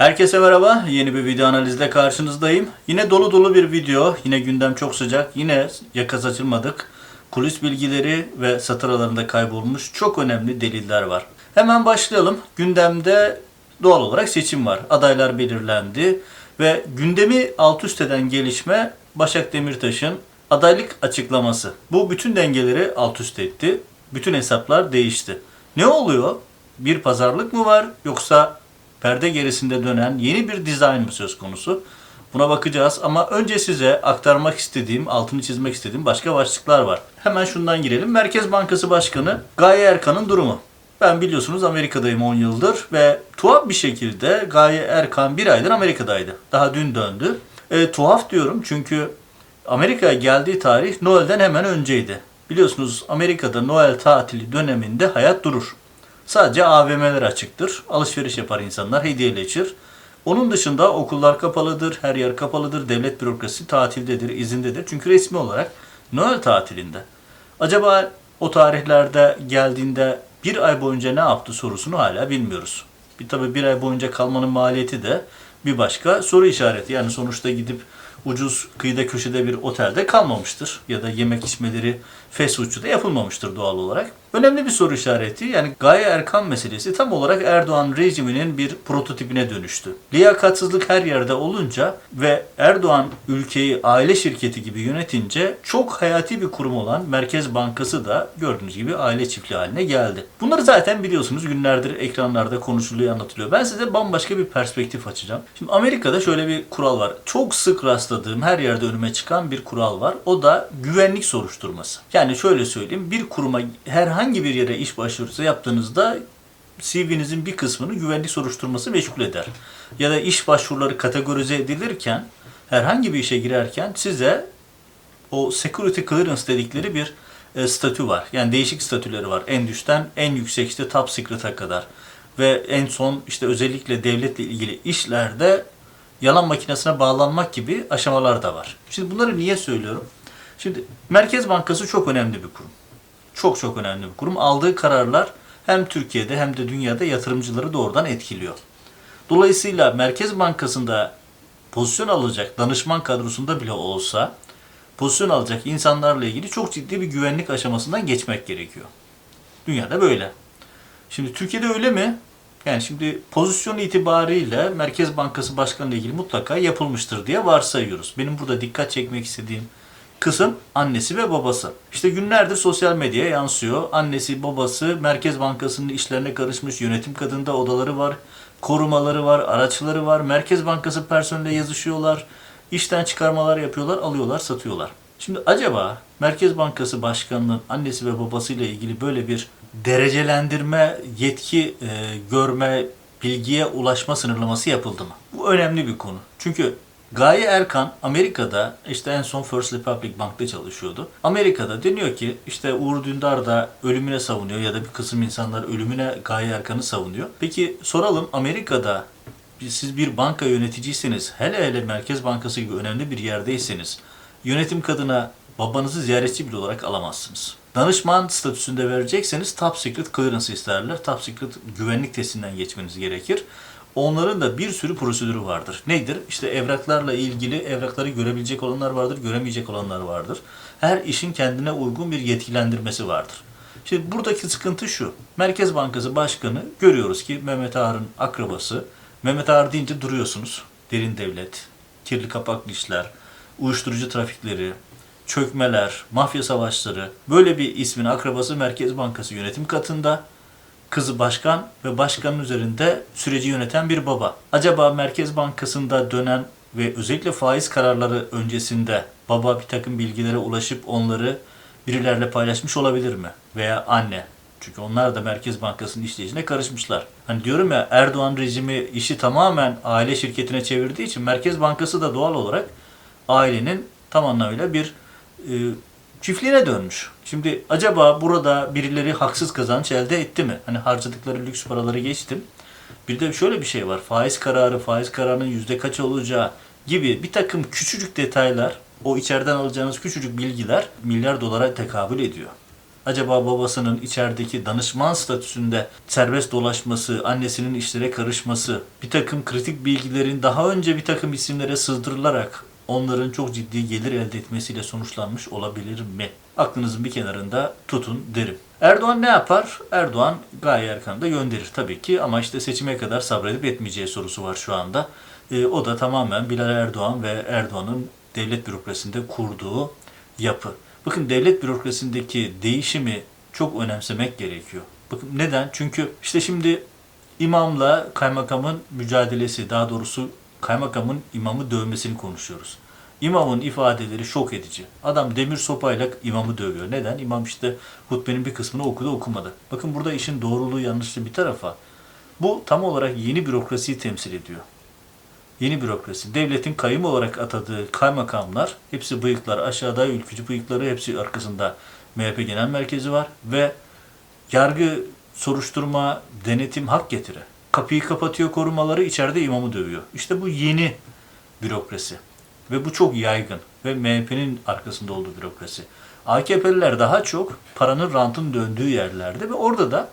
Herkese merhaba. Yeni bir video analizde karşınızdayım. Yine dolu dolu bir video. Yine gündem çok sıcak. Yine yakaz açılmadık. Kulis bilgileri ve satır aralarında kaybolmuş çok önemli deliller var. Hemen başlayalım. Gündemde doğal olarak seçim var. Adaylar belirlendi ve gündemi alt üst eden gelişme Başak Demirtaş'ın adaylık açıklaması. Bu bütün dengeleri alt üst etti. Bütün hesaplar değişti. Ne oluyor? Bir pazarlık mı var yoksa perde gerisinde dönen yeni bir dizayn mı söz konusu? Buna bakacağız ama önce size aktarmak istediğim, altını çizmek istediğim başka başlıklar var. Hemen şundan girelim. Merkez Bankası Başkanı Gaye Erkan'ın durumu. Ben biliyorsunuz Amerika'dayım 10 yıldır ve tuhaf bir şekilde Gaye Erkan bir aydır Amerika'daydı. Daha dün döndü. E, tuhaf diyorum çünkü Amerika'ya geldiği tarih Noel'den hemen önceydi. Biliyorsunuz Amerika'da Noel tatili döneminde hayat durur. Sadece AVM'ler açıktır. Alışveriş yapar insanlar, hediyeleşir. Onun dışında okullar kapalıdır, her yer kapalıdır, devlet bürokrasi tatildedir, izindedir. Çünkü resmi olarak Noel tatilinde. Acaba o tarihlerde geldiğinde bir ay boyunca ne yaptı sorusunu hala bilmiyoruz. Bir tabi bir ay boyunca kalmanın maliyeti de bir başka soru işareti. Yani sonuçta gidip ucuz kıyıda köşede bir otelde kalmamıştır. Ya da yemek içmeleri fast foodçuda yapılmamıştır doğal olarak. Önemli bir soru işareti. Yani Gaye Erkan meselesi tam olarak Erdoğan rejiminin bir prototipine dönüştü. Liyakatsızlık her yerde olunca ve Erdoğan ülkeyi aile şirketi gibi yönetince çok hayati bir kurum olan Merkez Bankası da gördüğünüz gibi aile çiftliği haline geldi. Bunları zaten biliyorsunuz günlerdir ekranlarda konuşuluyor, anlatılıyor. Ben size bambaşka bir perspektif açacağım. Şimdi Amerika'da şöyle bir kural var. Çok sık rastladığım, her yerde önüme çıkan bir kural var. O da güvenlik soruşturması. Yani şöyle söyleyeyim, bir kuruma herhangi bir yere iş başvurusu yaptığınızda CV'nizin bir kısmını güvenlik soruşturması meşgul eder. Ya da iş başvuruları kategorize edilirken herhangi bir işe girerken size o security clearance dedikleri bir e, statü var. Yani değişik statüleri var. En düşten en yüksek işte top secret'a kadar. Ve en son işte özellikle devletle ilgili işlerde yalan makinesine bağlanmak gibi aşamalar da var. Şimdi bunları niye söylüyorum? Şimdi Merkez Bankası çok önemli bir kurum. Çok çok önemli bir kurum. Aldığı kararlar hem Türkiye'de hem de dünyada yatırımcıları doğrudan etkiliyor. Dolayısıyla Merkez Bankası'nda pozisyon alacak danışman kadrosunda bile olsa pozisyon alacak insanlarla ilgili çok ciddi bir güvenlik aşamasından geçmek gerekiyor. Dünyada böyle. Şimdi Türkiye'de öyle mi? Yani şimdi pozisyon itibariyle Merkez Bankası Başkanı ile ilgili mutlaka yapılmıştır diye varsayıyoruz. Benim burada dikkat çekmek istediğim kısım annesi ve babası. İşte günlerdir sosyal medyaya yansıyor. Annesi, babası Merkez Bankası'nın işlerine karışmış. Yönetim kadında odaları var. Korumaları var, araçları var. Merkez Bankası personeliyle yazışıyorlar. işten çıkarmalar yapıyorlar, alıyorlar, satıyorlar. Şimdi acaba Merkez Bankası Başkanı'nın annesi ve babasıyla ilgili böyle bir derecelendirme, yetki e, görme, bilgiye ulaşma sınırlaması yapıldı mı? Bu önemli bir konu. Çünkü Gaye Erkan Amerika'da işte en son First Republic Bank'ta çalışıyordu. Amerika'da deniyor ki işte Uğur Dündar da ölümüne savunuyor ya da bir kısım insanlar ölümüne Gaye Erkan'ı savunuyor. Peki soralım Amerika'da siz bir banka yöneticiyseniz, hele hele Merkez Bankası gibi önemli bir yerdeyseniz, yönetim kadına babanızı ziyaretçi bile olarak alamazsınız. Danışman statüsünde verecekseniz top secret clearance isterler. Top secret güvenlik testinden geçmeniz gerekir. Onların da bir sürü prosedürü vardır. Nedir? İşte evraklarla ilgili evrakları görebilecek olanlar vardır, göremeyecek olanlar vardır. Her işin kendine uygun bir yetkilendirmesi vardır. Şimdi buradaki sıkıntı şu. Merkez Bankası Başkanı görüyoruz ki Mehmet Ağar'ın akrabası. Mehmet Ağar deyince duruyorsunuz. Derin devlet, kirli kapaklı işler, uyuşturucu trafikleri, çökmeler, mafya savaşları. Böyle bir ismin akrabası Merkez Bankası yönetim katında. Kızı başkan ve başkanın üzerinde süreci yöneten bir baba. Acaba Merkez Bankası'nda dönen ve özellikle faiz kararları öncesinde baba bir takım bilgilere ulaşıp onları birilerle paylaşmış olabilir mi? Veya anne. Çünkü onlar da Merkez Bankası'nın işleyişine karışmışlar. Hani diyorum ya Erdoğan rejimi işi tamamen aile şirketine çevirdiği için Merkez Bankası da doğal olarak ailenin tam anlamıyla bir e, çiftliğine dönmüş. Şimdi acaba burada birileri haksız kazanç elde etti mi? Hani harcadıkları lüks paraları geçtim. Bir de şöyle bir şey var. Faiz kararı, faiz kararının yüzde kaç olacağı gibi bir takım küçücük detaylar, o içeriden alacağınız küçücük bilgiler milyar dolara tekabül ediyor. acaba babasının içerideki danışman statüsünde serbest dolaşması, annesinin işlere karışması, bir takım kritik bilgilerin daha önce bir takım isimlere sızdırılarak onların çok ciddi gelir elde etmesiyle sonuçlanmış olabilir mi? Aklınızın bir kenarında tutun derim. Erdoğan ne yapar? Erdoğan Gaye Erkan'ı da gönderir tabii ki ama işte seçime kadar sabredip etmeyeceği sorusu var şu anda. Ee, o da tamamen Bilal Erdoğan ve Erdoğan'ın devlet bürokrasisinde kurduğu yapı. Bakın devlet bürokrasisindeki değişimi çok önemsemek gerekiyor. Bakın neden? Çünkü işte şimdi imamla kaymakamın mücadelesi, daha doğrusu kaymakamın imamı dövmesini konuşuyoruz. İmamın ifadeleri şok edici. Adam demir sopayla imamı dövüyor. Neden? İmam işte hutbenin bir kısmını okudu okumadı. Bakın burada işin doğruluğu yanlışlığı bir tarafa. Bu tam olarak yeni bürokrasiyi temsil ediyor. Yeni bürokrasi. Devletin kayım olarak atadığı kaymakamlar, hepsi bıyıklar, aşağıda ülkücü bıyıkları, hepsi arkasında MHP Genel Merkezi var ve yargı, soruşturma, denetim hak getire. Kapıyı kapatıyor korumaları, içeride imamı dövüyor. İşte bu yeni bürokrasi. Ve bu çok yaygın. Ve MHP'nin arkasında olduğu bürokrasi. AKP'liler daha çok paranın rantın döndüğü yerlerde ve orada da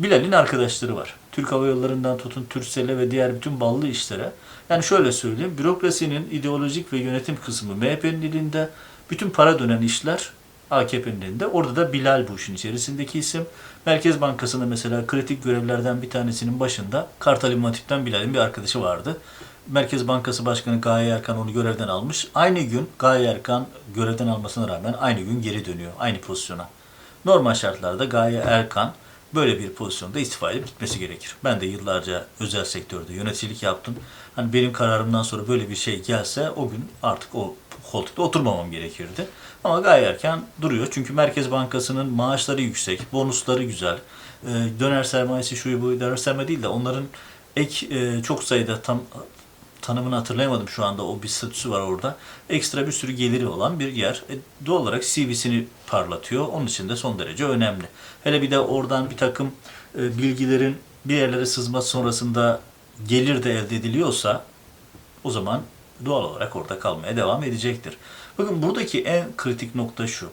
Bilal'in arkadaşları var. Türk Hava Yolları'ndan tutun Türksel'e ve diğer bütün ballı işlere. Yani şöyle söyleyeyim, bürokrasinin ideolojik ve yönetim kısmı MHP'nin elinde, bütün para dönen işler AKP'nin elinde. Orada da Bilal bu içerisindeki isim. Merkez Bankası'nda mesela kritik görevlerden bir tanesinin başında Kartal İmam Hatip'ten Bilal'in bir arkadaşı vardı. Merkez Bankası Başkanı Gaye Erkan onu görevden almış. Aynı gün Gaye Erkan görevden almasına rağmen aynı gün geri dönüyor aynı pozisyona. Normal şartlarda Gaye Erkan böyle bir pozisyonda istifa edip gitmesi gerekir. Ben de yıllarca özel sektörde yöneticilik yaptım. Hani benim kararımdan sonra böyle bir şey gelse o gün artık o koltukta oturmamam gerekirdi. Ama Gaye Erkan duruyor. Çünkü Merkez Bankası'nın maaşları yüksek, bonusları güzel. Ee, Döner sermayesi şu bu döner sermaye değil de onların ek e, çok sayıda tam tanımını hatırlayamadım şu anda. O bir statüsü var orada. Ekstra bir sürü geliri olan bir yer. E, doğal olarak CV'sini parlatıyor. Onun için de son derece önemli. Hele bir de oradan bir takım e, bilgilerin bir yerlere sızması sonrasında gelir de elde ediliyorsa o zaman doğal olarak orada kalmaya devam edecektir. Bakın buradaki en kritik nokta şu.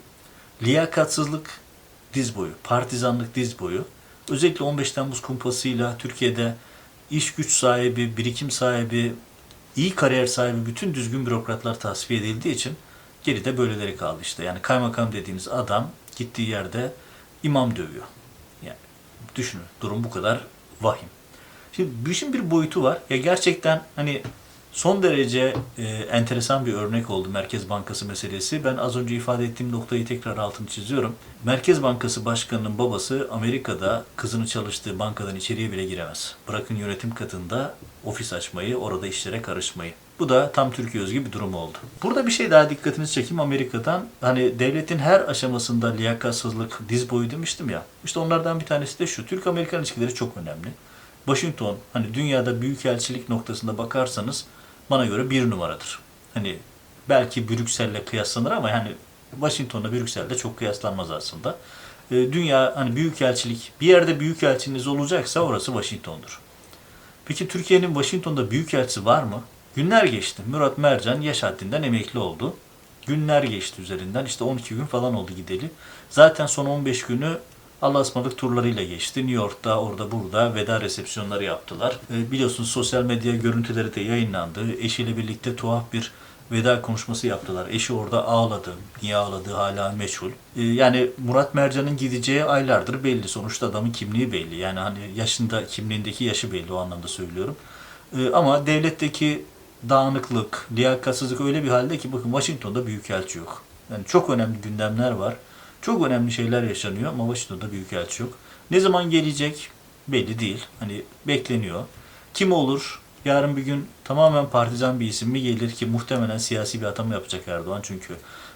Liyakatsızlık diz boyu, partizanlık diz boyu. Özellikle 15 Temmuz kumpasıyla Türkiye'de iş güç sahibi, birikim sahibi, iyi kariyer sahibi bütün düzgün bürokratlar tasfiye edildiği için geride böyleleri kaldı işte. Yani kaymakam dediğiniz adam gittiği yerde imam dövüyor. Yani düşünün durum bu kadar vahim. Şimdi bu işin bir boyutu var. Ya gerçekten hani son derece e, enteresan bir örnek oldu Merkez Bankası meselesi. Ben az önce ifade ettiğim noktayı tekrar altını çiziyorum. Merkez Bankası Başkanı'nın babası Amerika'da kızını çalıştığı bankadan içeriye bile giremez. Bırakın yönetim katında ofis açmayı, orada işlere karışmayı. Bu da tam Türkiye özgü bir durum oldu. Burada bir şey daha dikkatinizi çekeyim Amerika'dan. Hani devletin her aşamasında liyakatsızlık diz boyu demiştim ya. İşte onlardan bir tanesi de şu. Türk-Amerikan ilişkileri çok önemli. Washington hani dünyada büyükelçilik noktasında bakarsanız bana göre bir numaradır. Hani belki Brüksel'le kıyaslanır ama yani Washington'la Brüksel'de çok kıyaslanmaz aslında. Ee, Dünya hani büyükelçilik bir yerde büyükelçiniz olacaksa orası Washington'dur. Peki Türkiye'nin Washington'da büyükelçisi var mı? Günler geçti. Murat Mercan yaş haddinden emekli oldu. Günler geçti üzerinden. İşte 12 gün falan oldu gideli. Zaten son 15 günü Allah'a ısmarladık turlarıyla geçti. New York'ta, orada burada veda resepsiyonları yaptılar. E, biliyorsunuz sosyal medya görüntüleri de yayınlandı. Eşiyle birlikte tuhaf bir veda konuşması yaptılar. Eşi orada ağladı. Niye ağladığı hala meçhul. E, yani Murat Mercan'ın gideceği aylardır belli. Sonuçta adamın kimliği belli. Yani hani yaşında, kimliğindeki yaşı belli o anlamda söylüyorum. E, ama devletteki dağınıklık, liyakatsızlık öyle bir halde ki bakın Washington'da büyükelçi yok. Yani çok önemli gündemler var. Çok önemli şeyler yaşanıyor ama Washington'da büyükelçi yok. Ne zaman gelecek belli değil. Hani bekleniyor. Kim olur? Yarın bir gün tamamen partizan bir isim mi gelir ki muhtemelen siyasi bir atama yapacak Erdoğan çünkü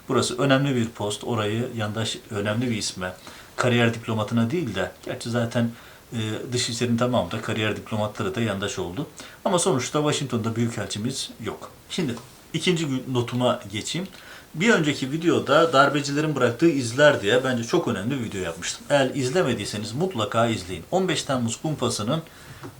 burası önemli bir post. Orayı yandaş önemli bir isme, kariyer diplomatına değil de gerçi zaten e, Dışişleri'nin tamamı da kariyer diplomatları da yandaş oldu. Ama sonuçta Washington'da büyükelçimiz yok. Şimdi ikinci notuma geçeyim. Bir önceki videoda darbecilerin bıraktığı izler diye bence çok önemli bir video yapmıştım. Eğer izlemediyseniz mutlaka izleyin. 15 Temmuz kumpasının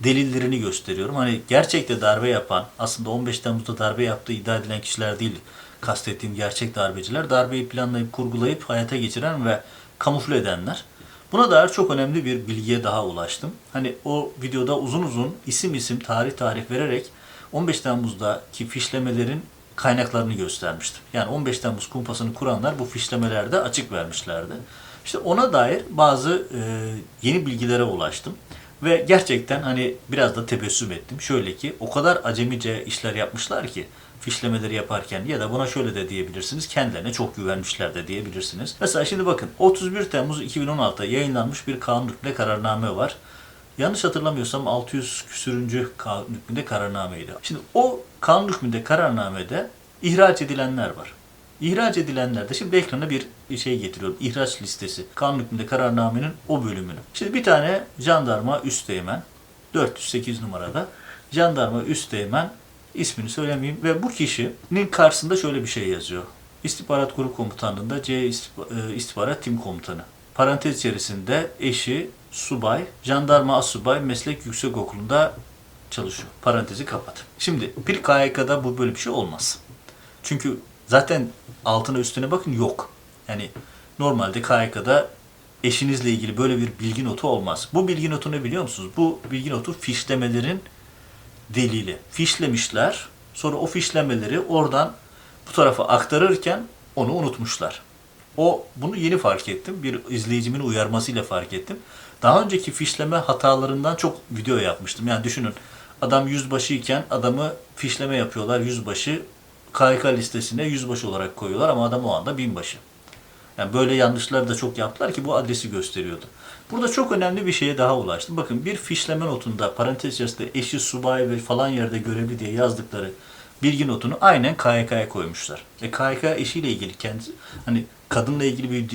delillerini gösteriyorum. Hani gerçekte darbe yapan, aslında 15 Temmuz'da darbe yaptığı iddia edilen kişiler değil kastettiğim gerçek darbeciler. Darbeyi planlayıp, kurgulayıp hayata geçiren ve kamufle edenler. Buna dair çok önemli bir bilgiye daha ulaştım. Hani o videoda uzun uzun isim isim tarih tarih vererek 15 Temmuz'daki fişlemelerin kaynaklarını göstermiştim. Yani 15 Temmuz kumpasını kuranlar bu fişlemelerde açık vermişlerdi. İşte ona dair bazı e, yeni bilgilere ulaştım. Ve gerçekten hani biraz da tebessüm ettim. Şöyle ki o kadar acemice işler yapmışlar ki fişlemeleri yaparken ya da buna şöyle de diyebilirsiniz. Kendilerine çok güvenmişler de diyebilirsiniz. Mesela şimdi bakın 31 Temmuz 2016'da yayınlanmış bir kanun hükmünde kararname var. Yanlış hatırlamıyorsam 600 küsürüncü kanun hükmünde kararnameydi. Şimdi o kanun hükmünde kararnamede ihraç edilenler var. İhraç edilenlerde şimdi ekrana bir şey getiriyorum. İhraç listesi. Kanun hükmünde kararnamenin o bölümünü. Şimdi bir tane jandarma üsteğmen 408 numarada jandarma üsteğmen ismini söylemeyeyim ve bu kişinin karşısında şöyle bir şey yazıyor. İstihbarat Grup Komutanlığı'nda C e, İstihbarat Tim Komutanı. Parantez içerisinde eşi subay, jandarma asubay meslek yüksek okulunda çalışıyor. Parantezi kapat. Şimdi bir KYK'da bu böyle bir şey olmaz. Çünkü zaten altına üstüne bakın yok. Yani normalde KYK'da eşinizle ilgili böyle bir bilgi notu olmaz. Bu bilgi notu ne biliyor musunuz? Bu bilgi notu fişlemelerin delili. Fişlemişler. Sonra o fişlemeleri oradan bu tarafa aktarırken onu unutmuşlar. O bunu yeni fark ettim. Bir izleyicimin uyarmasıyla fark ettim. Daha önceki fişleme hatalarından çok video yapmıştım. Yani düşünün adam yüzbaşı iken adamı fişleme yapıyorlar yüzbaşı. KYK listesine yüzbaşı olarak koyuyorlar ama adam o anda binbaşı. Yani böyle yanlışlar da çok yaptılar ki bu adresi gösteriyordu. Burada çok önemli bir şeye daha ulaştım. Bakın bir fişleme notunda parantez içerisinde eşi subay ve falan yerde görevli diye yazdıkları bilgi notunu aynen KYK'ya koymuşlar. E KYK eşiyle ilgili kendisi hani kadınla ilgili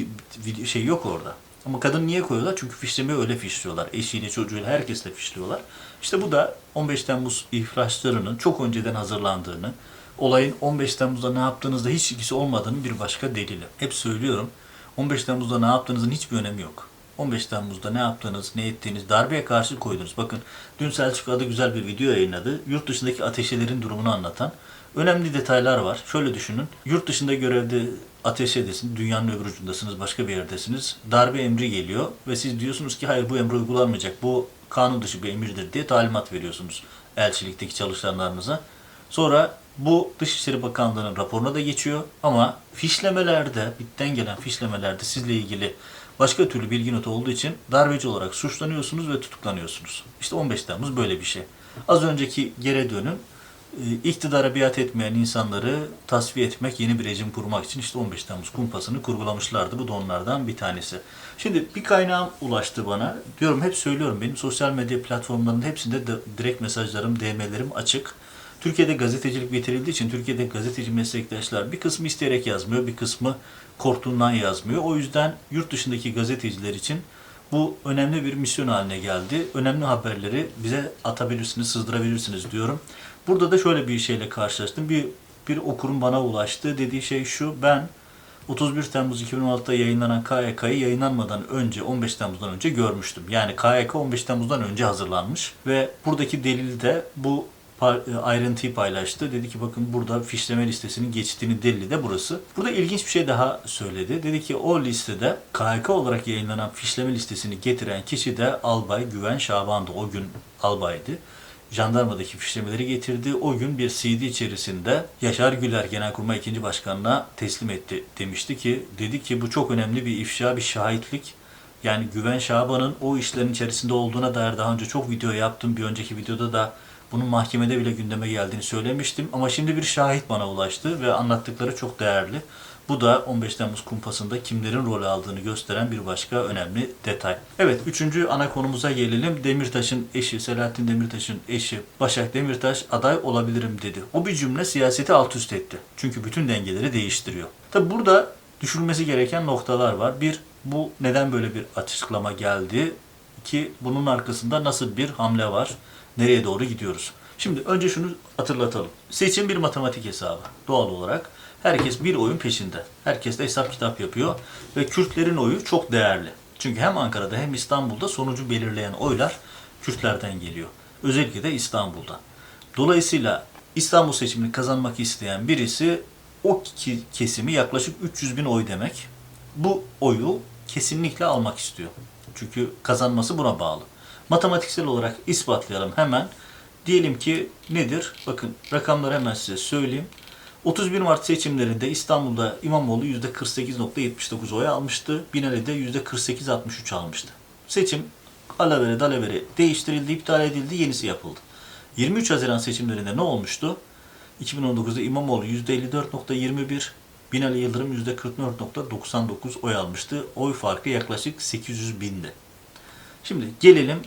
bir şey yok orada. Ama kadın niye koyuyorlar? Çünkü fişlemeyi öyle fişliyorlar. Eşiyle, çocuğuyla herkesle fişliyorlar. İşte bu da 15 Temmuz iflaslarının çok önceden hazırlandığını, olayın 15 Temmuz'da ne yaptığınızda hiç ilgisi olmadığını bir başka delili. Hep söylüyorum. 15 Temmuz'da ne yaptığınızın hiçbir önemi yok. 15 Temmuz'da ne yaptığınız, ne ettiğiniz, darbeye karşı koydunuz. Bakın dün Selçuk adı güzel bir video yayınladı. Yurt dışındaki ateşelerin durumunu anlatan önemli detaylar var. Şöyle düşünün. Yurt dışında görevde ateşedesiniz, dünyanın öbür ucundasınız, başka bir yerdesiniz. Darbe emri geliyor ve siz diyorsunuz ki hayır bu emir uygulanmayacak, bu kanun dışı bir emirdir diye talimat veriyorsunuz elçilikteki çalışanlarınıza. Sonra bu Dışişleri Bakanlığı'nın raporuna da geçiyor ama fişlemelerde, bitten gelen fişlemelerde sizle ilgili başka türlü bilgi notu olduğu için darbeci olarak suçlanıyorsunuz ve tutuklanıyorsunuz. İşte 15 Temmuz böyle bir şey. Az önceki geri dönün. E, iktidara biat etmeyen insanları tasfiye etmek, yeni bir rejim kurmak için işte 15 Temmuz kumpasını kurgulamışlardı. Bu da onlardan bir tanesi. Şimdi bir kaynağım ulaştı bana. Diyorum hep söylüyorum benim sosyal medya platformlarının hepsinde de direkt mesajlarım, DM'lerim açık. Türkiye'de gazetecilik bitirildiği için Türkiye'de gazeteci meslektaşlar bir kısmı isteyerek yazmıyor, bir kısmı korktuğundan yazmıyor. O yüzden yurt dışındaki gazeteciler için bu önemli bir misyon haline geldi. Önemli haberleri bize atabilirsiniz, sızdırabilirsiniz diyorum. Burada da şöyle bir şeyle karşılaştım. Bir, bir okurun bana ulaştı. Dediği şey şu, ben 31 Temmuz 2016'da yayınlanan KYK'yı yayınlanmadan önce 15 Temmuz'dan önce görmüştüm. Yani KYK 15 Temmuz'dan önce hazırlanmış ve buradaki delil de bu e, ayrıntıyı paylaştı. Dedi ki bakın burada fişleme listesinin geçtiğini delili de burası. Burada ilginç bir şey daha söyledi. Dedi ki o listede KHK olarak yayınlanan fişleme listesini getiren kişi de Albay Güven Şaban'dı. O gün albaydı. Jandarmadaki fişlemeleri getirdi. O gün bir CD içerisinde Yaşar Güler Genelkurmay 2. Başkanı'na teslim etti demişti ki dedi ki bu çok önemli bir ifşa, bir şahitlik. Yani Güven Şaban'ın o işlerin içerisinde olduğuna dair daha önce çok video yaptım. Bir önceki videoda da bunun mahkemede bile gündeme geldiğini söylemiştim. Ama şimdi bir şahit bana ulaştı ve anlattıkları çok değerli. Bu da 15 Temmuz kumpasında kimlerin rol aldığını gösteren bir başka önemli detay. Evet, üçüncü ana konumuza gelelim. Demirtaş'ın eşi, Selahattin Demirtaş'ın eşi Başak Demirtaş aday olabilirim dedi. O bir cümle siyaseti alt üst etti. Çünkü bütün dengeleri değiştiriyor. Tabi burada düşülmesi gereken noktalar var. Bir, bu neden böyle bir açıklama geldi? ki bunun arkasında nasıl bir hamle var, nereye doğru gidiyoruz. Şimdi önce şunu hatırlatalım. Seçim bir matematik hesabı doğal olarak. Herkes bir oyun peşinde. Herkes de hesap kitap yapıyor ve Kürtlerin oyu çok değerli. Çünkü hem Ankara'da hem İstanbul'da sonucu belirleyen oylar Kürtlerden geliyor. Özellikle de İstanbul'da. Dolayısıyla İstanbul seçimini kazanmak isteyen birisi o kesimi yaklaşık 300 bin oy demek. Bu oyu kesinlikle almak istiyor. Çünkü kazanması buna bağlı. Matematiksel olarak ispatlayalım hemen. Diyelim ki nedir? Bakın rakamları hemen size söyleyeyim. 31 Mart seçimlerinde İstanbul'da İmamoğlu %48.79 oy almıştı. Binali'de %48.63 almıştı. Seçim alavere dalavere değiştirildi, iptal edildi, yenisi yapıldı. 23 Haziran seçimlerinde ne olmuştu? 2019'da İmamoğlu %54.21, Binali Yıldırım %44.99 oy almıştı. Oy farkı yaklaşık 800 bindi. Şimdi gelelim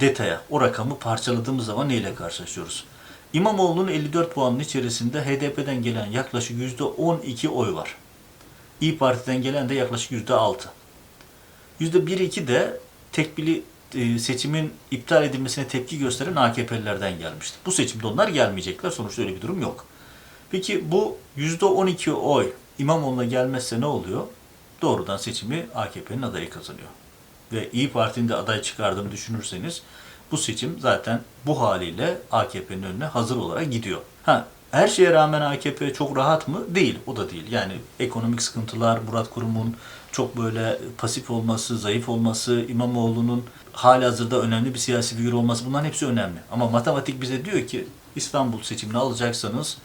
detaya. O rakamı parçaladığımız zaman neyle karşılaşıyoruz? İmamoğlu'nun 54 puanın içerisinde HDP'den gelen yaklaşık %12 oy var. İyi Parti'den gelen de yaklaşık %6. %1-2 de tekbili e, seçimin iptal edilmesine tepki gösteren AKP'lilerden gelmişti. Bu seçimde onlar gelmeyecekler. Sonuçta öyle bir durum yok. Peki bu %12 oy İmamoğlu'na gelmezse ne oluyor? Doğrudan seçimi AKP'nin adayı kazanıyor. Ve İyi Parti'nin de aday çıkardığını düşünürseniz bu seçim zaten bu haliyle AKP'nin önüne hazır olarak gidiyor. Ha, her şeye rağmen AKP çok rahat mı? Değil. O da değil. Yani ekonomik sıkıntılar, Murat Kurum'un çok böyle pasif olması, zayıf olması, İmamoğlu'nun hali hazırda önemli bir siyasi figür olması bunların hepsi önemli. Ama matematik bize diyor ki İstanbul seçimini alacaksanız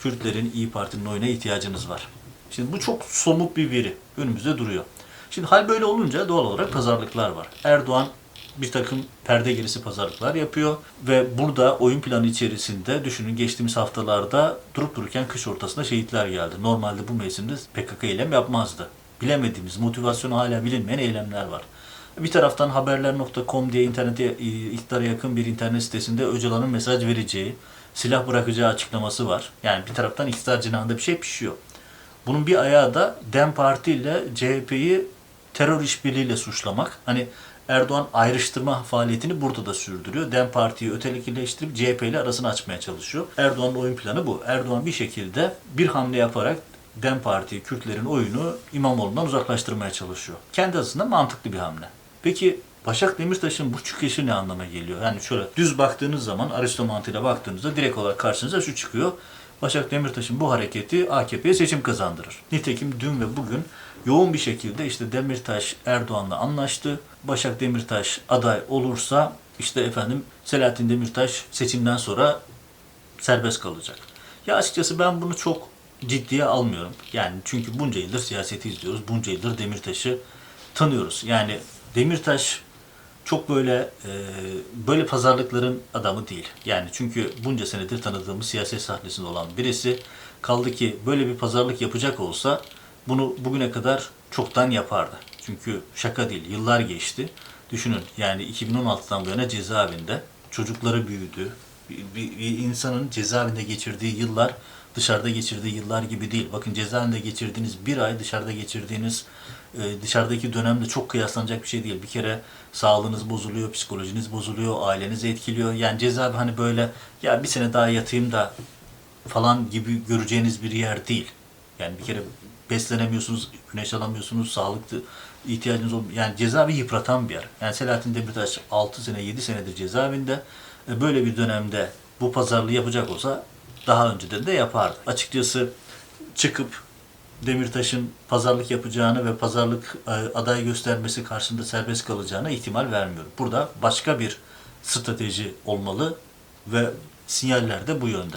Kürtlerin İyi Parti'nin oyuna ihtiyacınız var. Şimdi bu çok somut bir veri. Önümüzde duruyor. Şimdi hal böyle olunca doğal olarak pazarlıklar var. Erdoğan bir takım perde gerisi pazarlıklar yapıyor ve burada oyun planı içerisinde düşünün geçtiğimiz haftalarda durup dururken kış ortasında şehitler geldi. Normalde bu mevsimde PKK eylem yapmazdı. Bilemediğimiz, motivasyonu hala bilinmeyen eylemler var. Bir taraftan haberler.com diye internete iktidara yakın bir internet sitesinde Öcalan'ın mesaj vereceği, silah bırakacağı açıklaması var. Yani bir taraftan iktidar cinahında bir şey pişiyor. Bunun bir ayağı da DEM Parti ile CHP'yi terör işbirliğiyle suçlamak. Hani Erdoğan ayrıştırma faaliyetini burada da sürdürüyor. DEM Parti'yi ötekileştirip CHP ile arasını açmaya çalışıyor. Erdoğan'ın oyun planı bu. Erdoğan bir şekilde bir hamle yaparak DEM Parti, Kürtlerin oyunu İmamoğlu'ndan uzaklaştırmaya çalışıyor. Kendi açısından mantıklı bir hamle. Peki Başak Demirtaş'ın bu çıkışı ne anlama geliyor? Yani şöyle düz baktığınız zaman Aristo mantığıyla baktığınızda direkt olarak karşınıza şu çıkıyor. Başak Demirtaş'ın bu hareketi AKP'ye seçim kazandırır. Nitekim dün ve bugün yoğun bir şekilde işte Demirtaş Erdoğan'la anlaştı. Başak Demirtaş aday olursa işte efendim Selahattin Demirtaş seçimden sonra serbest kalacak. Ya açıkçası ben bunu çok ciddiye almıyorum. Yani çünkü bunca yıldır siyaseti izliyoruz. Bunca yıldır Demirtaş'ı tanıyoruz. Yani Demirtaş çok böyle e, böyle pazarlıkların adamı değil. Yani çünkü bunca senedir tanıdığımız siyaset sahnesinde olan birisi kaldı ki böyle bir pazarlık yapacak olsa bunu bugüne kadar çoktan yapardı. Çünkü şaka değil. Yıllar geçti. Düşünün yani 2016'dan bu yana cezaevinde çocukları büyüdü. Bir, bir, bir insanın cezaevinde geçirdiği yıllar dışarıda geçirdiği yıllar gibi değil. Bakın cezaevinde geçirdiğiniz bir ay dışarıda geçirdiğiniz e, dışarıdaki dönemde çok kıyaslanacak bir şey değil. Bir kere sağlığınız bozuluyor, psikolojiniz bozuluyor, ailenizi etkiliyor. Yani cezaevi hani böyle ya bir sene daha yatayım da falan gibi göreceğiniz bir yer değil. Yani bir kere beslenemiyorsunuz, güneş alamıyorsunuz, sağlıklı ihtiyacınız olmuyor. Yani cezaevi yıpratan bir yer. Yani Selahattin Demirtaş 6 sene, 7 senedir cezaevinde. E, Böyle bir dönemde bu pazarlığı yapacak olsa daha önceden de yapardı. Açıkçası çıkıp Demirtaş'ın pazarlık yapacağını ve pazarlık e, aday göstermesi karşısında serbest kalacağına ihtimal vermiyorum. Burada başka bir strateji olmalı ve sinyaller de bu yönde.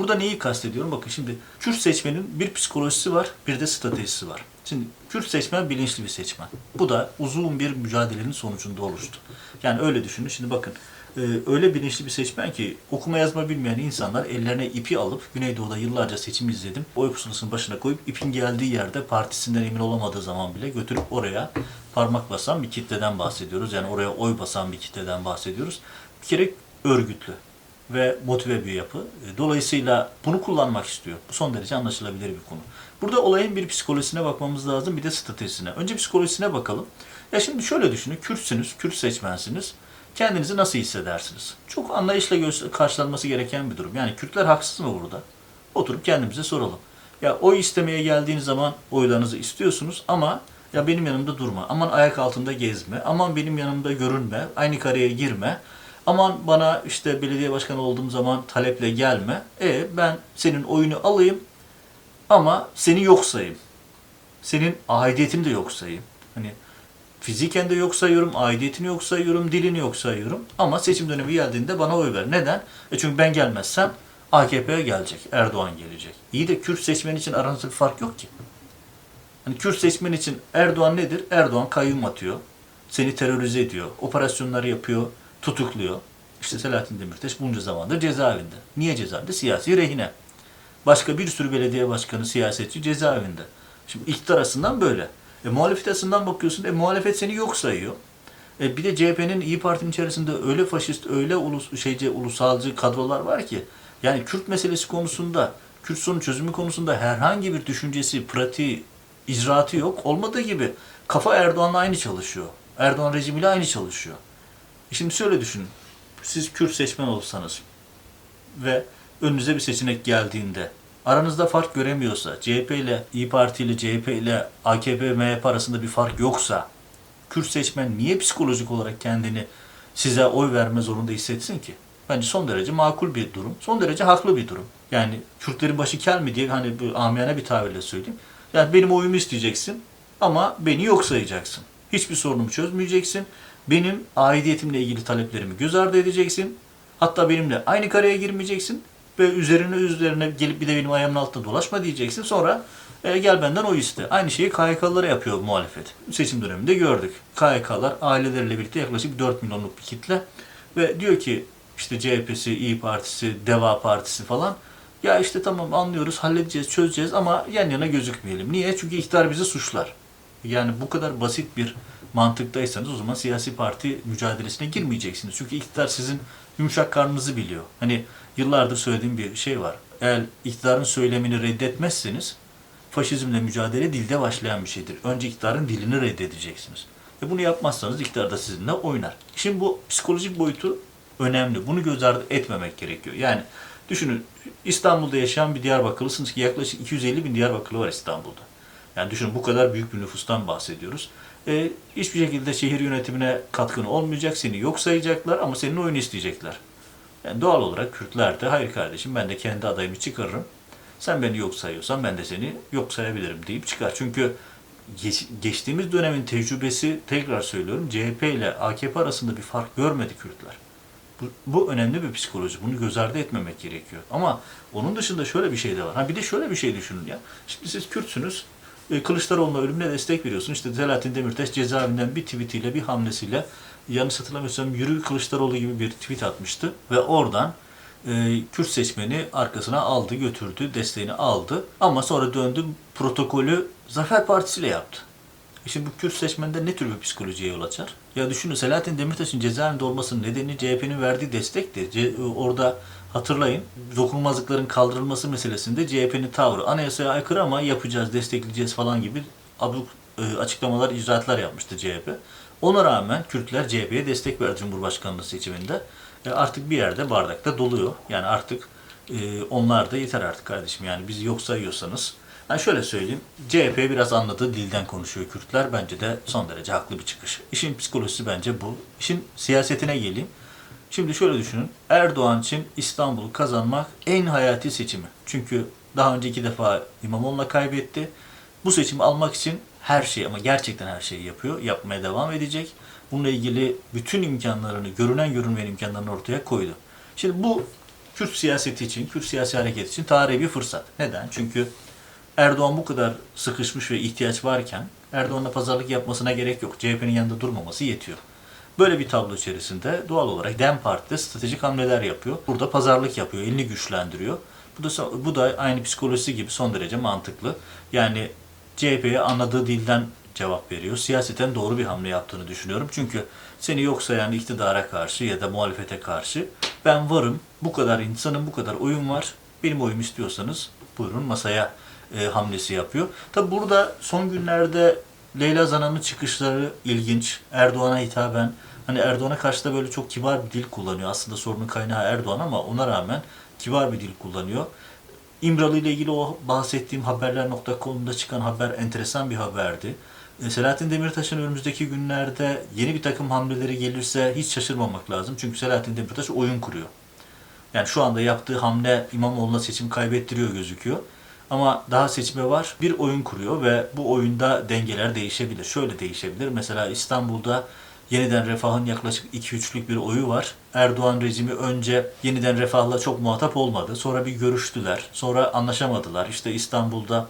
Burada neyi kastediyorum? Bakın şimdi Kürt seçmenin bir psikolojisi var, bir de stratejisi var. Şimdi Kürt seçmen bilinçli bir seçmen. Bu da uzun bir mücadelenin sonucunda oluştu. Yani öyle düşünün. Şimdi bakın e, öyle bilinçli bir seçmen ki okuma yazma bilmeyen insanlar ellerine ipi alıp Güneydoğu'da yıllarca seçim izledim. Oy pusulasının başına koyup ipin geldiği yerde partisinden emin olamadığı zaman bile götürüp oraya parmak basan bir kitleden bahsediyoruz. Yani oraya oy basan bir kitleden bahsediyoruz. Bir kere örgütlü ve motive bir yapı. E, Dolayısıyla bunu kullanmak istiyor. Bu son derece anlaşılabilir bir konu. Burada olayın bir psikolojisine bakmamız lazım, bir de stratejisine. Önce psikolojisine bakalım. Ya şimdi şöyle düşünün, Kürtsünüz, Kürt seçmensiniz. Kendinizi nasıl hissedersiniz? Çok anlayışla karşılanması gereken bir durum. Yani Kürtler haksız mı burada? Oturup kendimize soralım. Ya oy istemeye geldiğiniz zaman oylarınızı istiyorsunuz ama ya benim yanımda durma, aman ayak altında gezme, aman benim yanımda görünme, aynı kareye girme, aman bana işte belediye başkanı olduğum zaman taleple gelme. E ben senin oyunu alayım ama seni yok sayayım. Senin aidiyetini de yok sayayım. Hani Fiziken de yok sayıyorum, aidiyetini yok sayıyorum, dilini yok sayıyorum. Ama seçim dönemi geldiğinde bana oy ver. Neden? E çünkü ben gelmezsem AKP'ye gelecek, Erdoğan gelecek. İyi de Kürt seçmen için aranızda bir fark yok ki. Hani Kürt seçmen için Erdoğan nedir? Erdoğan kayyum atıyor. Seni terörize ediyor. Operasyonları yapıyor, tutukluyor. İşte Selahattin Demirtaş bunca zamandır cezaevinde. Niye cezaevinde? Siyasi rehine. Başka bir sürü belediye başkanı, siyasetçi cezaevinde. Şimdi iktidar arasından böyle. E, muhalefet arasından bakıyorsun, e, muhalefet seni yok sayıyor. E, bir de CHP'nin İyi Parti'nin içerisinde öyle faşist, öyle ulus, şeyce, ulusalcı kadrolar var ki, yani Kürt meselesi konusunda, Kürt sorunu çözümü konusunda herhangi bir düşüncesi, pratiği, icraatı yok. Olmadığı gibi kafa Erdoğan'la aynı çalışıyor. Erdoğan rejimiyle aynı çalışıyor. Şimdi şöyle düşünün. Siz Kürt seçmen olsanız ve önünüze bir seçenek geldiğinde aranızda fark göremiyorsa, CHP ile İyi Parti ile CHP ile AKP MHP arasında bir fark yoksa Kürt seçmen niye psikolojik olarak kendini size oy verme zorunda hissetsin ki? Bence son derece makul bir durum. Son derece haklı bir durum. Yani Kürtlerin başı kel mi diye hani amiyane bir tabirle söyleyeyim. Yani benim oyumu isteyeceksin ama beni yok sayacaksın. Hiçbir sorunumu çözmeyeceksin. Benim aidiyetimle ilgili taleplerimi göz ardı edeceksin. Hatta benimle aynı kareye girmeyeceksin ve üzerine üzerine gelip bir de benim ayağımın altında dolaşma diyeceksin. Sonra e, gel benden oy iste. Aynı şeyi KYK'lılara yapıyor muhalefet. Seçim döneminde gördük. KYK'lar aileleriyle birlikte yaklaşık 4 milyonluk bir kitle ve diyor ki işte CHP'si, İyi Partisi, Deva Partisi falan ya işte tamam anlıyoruz, halledeceğiz, çözeceğiz ama yan yana gözükmeyelim. Niye? Çünkü iktidar bizi suçlar. Yani bu kadar basit bir mantıktaysanız o zaman siyasi parti mücadelesine girmeyeceksiniz. Çünkü iktidar sizin yumuşak karnınızı biliyor. Hani yıllardır söylediğim bir şey var. Eğer iktidarın söylemini reddetmezseniz faşizmle mücadele dilde başlayan bir şeydir. Önce iktidarın dilini reddedeceksiniz. Ve bunu yapmazsanız iktidar da sizinle oynar. Şimdi bu psikolojik boyutu önemli. Bunu göz ardı etmemek gerekiyor. Yani düşünün İstanbul'da yaşayan bir Diyarbakırlısınız ki yaklaşık 250 bin Diyarbakırlı var İstanbul'da. Yani düşünün bu kadar büyük bir nüfustan bahsediyoruz. Ee, hiçbir şekilde şehir yönetimine katkın olmayacak, seni yok sayacaklar ama senin oyunu isteyecekler. Yani doğal olarak Kürtler de hayır kardeşim ben de kendi adayımı çıkarırım. Sen beni yok sayıyorsan ben de seni yok sayabilirim deyip çıkar. Çünkü geç- geçtiğimiz dönemin tecrübesi tekrar söylüyorum CHP ile AKP arasında bir fark görmedi Kürtler. Bu, bu önemli bir psikoloji. Bunu göz ardı etmemek gerekiyor. Ama onun dışında şöyle bir şey de var. Ha bir de şöyle bir şey düşünün ya. Şimdi siz Kürtsünüz. E, Kılıçdaroğlu'na ölümüne destek veriyorsun. İşte Selahattin Demirtaş cezaevinden bir tweetiyle, bir hamlesiyle yanlış hatırlamıyorsam Yürü Kılıçdaroğlu gibi bir tweet atmıştı. Ve oradan e, Kürt seçmeni arkasına aldı, götürdü, desteğini aldı. Ama sonra döndü protokolü Zafer Partisi ile yaptı. E Şimdi bu Kürt seçmende ne tür bir psikolojiye yol açar? Ya düşünün Selahattin Demirtaş'ın cezaevinde olmasının nedeni CHP'nin verdiği destekti. Ce- orada hatırlayın dokunulmazlıkların kaldırılması meselesinde CHP'nin tavrı anayasaya aykırı ama yapacağız, destekleyeceğiz falan gibi abuk e, açıklamalar, icraatlar yapmıştı CHP. Ona rağmen Kürtler CHP'ye destek verdi Cumhurbaşkanlığı seçiminde. E, artık bir yerde bardakta doluyor. Yani artık e, onlar da yeter artık kardeşim. Yani bizi yok sayıyorsanız ben şöyle söyleyeyim. CHP biraz anladığı dilden konuşuyor Kürtler. Bence de son derece haklı bir çıkış. İşin psikolojisi bence bu. İşin siyasetine geleyim. Şimdi şöyle düşünün. Erdoğan için İstanbul'u kazanmak en hayati seçimi. Çünkü daha önce iki defa İmamoğlu'na kaybetti. Bu seçimi almak için her şeyi ama gerçekten her şeyi yapıyor. Yapmaya devam edecek. Bununla ilgili bütün imkanlarını, görünen görünmeyen imkanlarını ortaya koydu. Şimdi bu Kürt siyaseti için, Kürt siyasi hareket için tarihi bir fırsat. Neden? Çünkü Erdoğan bu kadar sıkışmış ve ihtiyaç varken Erdoğan'la pazarlık yapmasına gerek yok. CHP'nin yanında durmaması yetiyor. Böyle bir tablo içerisinde doğal olarak DEM Parti de stratejik hamleler yapıyor. Burada pazarlık yapıyor, elini güçlendiriyor. Bu da bu da aynı psikolojisi gibi son derece mantıklı. Yani CHP'ye anladığı dilden cevap veriyor. Siyaseten doğru bir hamle yaptığını düşünüyorum. Çünkü seni yok sayan iktidara karşı ya da muhalefete karşı ben varım, bu kadar insanın bu kadar oyun var. Benim oyumu istiyorsanız buyurun masaya e, hamlesi yapıyor. Tabi burada son günlerde Leyla Zana'nın çıkışları ilginç. Erdoğan'a hitaben hani Erdoğan'a karşı da böyle çok kibar bir dil kullanıyor. Aslında sorunun kaynağı Erdoğan ama ona rağmen kibar bir dil kullanıyor. İmralı ile ilgili o bahsettiğim haberler.com'da çıkan haber enteresan bir haberdi. E, Selahattin Demirtaş'ın önümüzdeki günlerde yeni bir takım hamleleri gelirse hiç şaşırmamak lazım. Çünkü Selahattin Demirtaş oyun kuruyor. Yani şu anda yaptığı hamle İmamoğlu'na seçim kaybettiriyor gözüküyor. Ama daha seçme var. Bir oyun kuruyor ve bu oyunda dengeler değişebilir. Şöyle değişebilir. Mesela İstanbul'da yeniden refahın yaklaşık 2-3'lük bir oyu var. Erdoğan rejimi önce yeniden refahla çok muhatap olmadı. Sonra bir görüştüler. Sonra anlaşamadılar. İşte İstanbul'da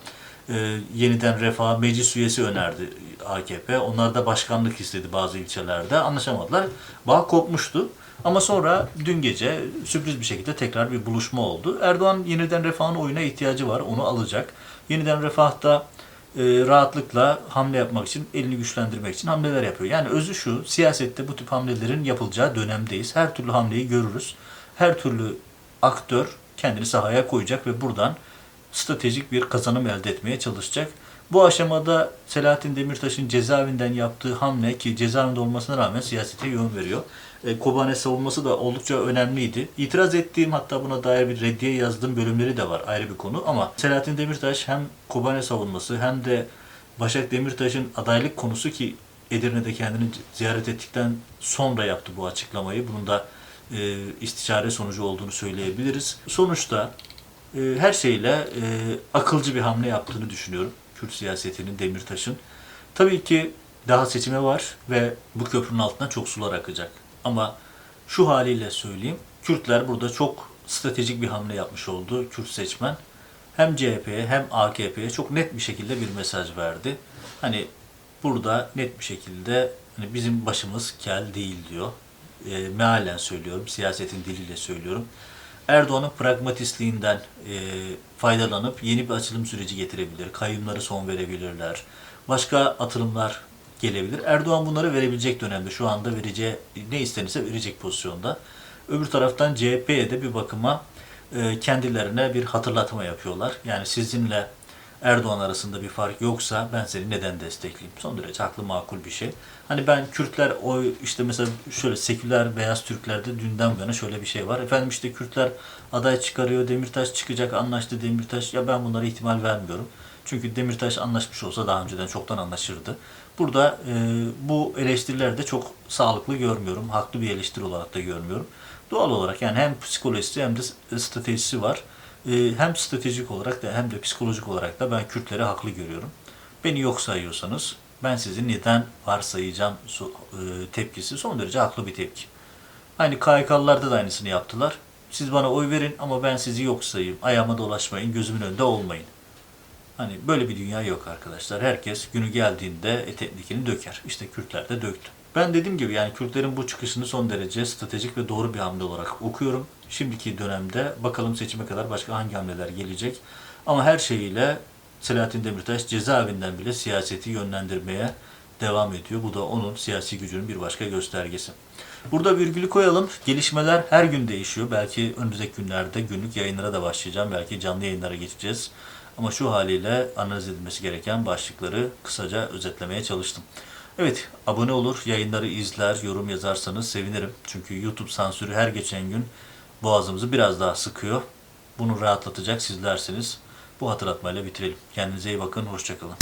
e, yeniden refah meclis üyesi önerdi AKP. Onlar da başkanlık istedi bazı ilçelerde. Anlaşamadılar. Bağ kopmuştu. Ama sonra dün gece sürpriz bir şekilde tekrar bir buluşma oldu. Erdoğan yeniden refahın oyuna ihtiyacı var. Onu alacak. Yeniden refah da e, rahatlıkla hamle yapmak için, elini güçlendirmek için hamleler yapıyor. Yani özü şu, siyasette bu tip hamlelerin yapılacağı dönemdeyiz. Her türlü hamleyi görürüz. Her türlü aktör kendini sahaya koyacak ve buradan stratejik bir kazanım elde etmeye çalışacak. Bu aşamada Selahattin Demirtaş'ın cezaevinden yaptığı hamle ki cezaevinde olmasına rağmen siyasete yön veriyor. E, Kobane savunması da oldukça önemliydi. İtiraz ettiğim hatta buna dair bir reddiye yazdığım bölümleri de var ayrı bir konu ama Selahattin Demirtaş hem Kobane savunması hem de Başak Demirtaş'ın adaylık konusu ki Edirne'de kendini ziyaret ettikten sonra yaptı bu açıklamayı. Bunun da e, istişare sonucu olduğunu söyleyebiliriz. Sonuçta e, her şeyle e, akılcı bir hamle yaptığını düşünüyorum. Kürt siyasetinin, Demirtaş'ın. Tabii ki daha seçime var ve bu köprünün altından çok sular akacak. Ama şu haliyle söyleyeyim, Kürtler burada çok stratejik bir hamle yapmış oldu Kürt seçmen. Hem CHP'ye hem AKP'ye çok net bir şekilde bir mesaj verdi. Hani burada net bir şekilde hani bizim başımız kel değil diyor. E, mealen söylüyorum, siyasetin diliyle söylüyorum. Erdoğan'ın pragmatistliğinden e, faydalanıp yeni bir açılım süreci getirebilir. Kayyumları son verebilirler. Başka atılımlar gelebilir. Erdoğan bunları verebilecek dönemde. Şu anda vereceği ne istenirse verecek pozisyonda. Öbür taraftan CHP'ye de bir bakıma e, kendilerine bir hatırlatma yapıyorlar. Yani sizinle Erdoğan arasında bir fark yoksa ben seni neden destekleyeyim? Son derece haklı makul bir şey. Hani ben Kürtler o işte mesela şöyle seküler beyaz Türklerde dünden bu şöyle bir şey var. Efendim işte Kürtler aday çıkarıyor, Demirtaş çıkacak, anlaştı Demirtaş. Ya ben bunlara ihtimal vermiyorum. Çünkü Demirtaş anlaşmış olsa daha önceden çoktan anlaşırdı. Burada e, bu eleştiriler de çok sağlıklı görmüyorum. Haklı bir eleştiri olarak da görmüyorum. Doğal olarak yani hem psikolojisi hem de stratejisi var. E, hem stratejik olarak da hem de psikolojik olarak da ben Kürtleri haklı görüyorum. Beni yok sayıyorsanız ben sizi neden varsayacağım e, tepkisi son derece haklı bir tepki. Aynı KHK'lılarda da aynısını yaptılar. Siz bana oy verin ama ben sizi yok sayayım. Ayağıma dolaşmayın, gözümün önünde olmayın. Hani böyle bir dünya yok arkadaşlar. Herkes günü geldiğinde eteklikini döker. İşte Kürtler de döktü. Ben dediğim gibi yani Kürtlerin bu çıkışını son derece stratejik ve doğru bir hamle olarak okuyorum. Şimdiki dönemde bakalım seçime kadar başka hangi hamleler gelecek. Ama her şeyiyle Selahattin Demirtaş cezaevinden bile siyaseti yönlendirmeye devam ediyor. Bu da onun siyasi gücünün bir başka göstergesi. Burada virgülü koyalım. Gelişmeler her gün değişiyor. Belki önümüzdeki günlerde günlük yayınlara da başlayacağım. Belki canlı yayınlara geçeceğiz. Ama şu haliyle analiz edilmesi gereken başlıkları kısaca özetlemeye çalıştım. Evet, abone olur, yayınları izler, yorum yazarsanız sevinirim. Çünkü YouTube sansürü her geçen gün boğazımızı biraz daha sıkıyor. Bunu rahatlatacak sizlersiniz. Bu hatırlatmayla bitirelim. Kendinize iyi bakın, hoşçakalın.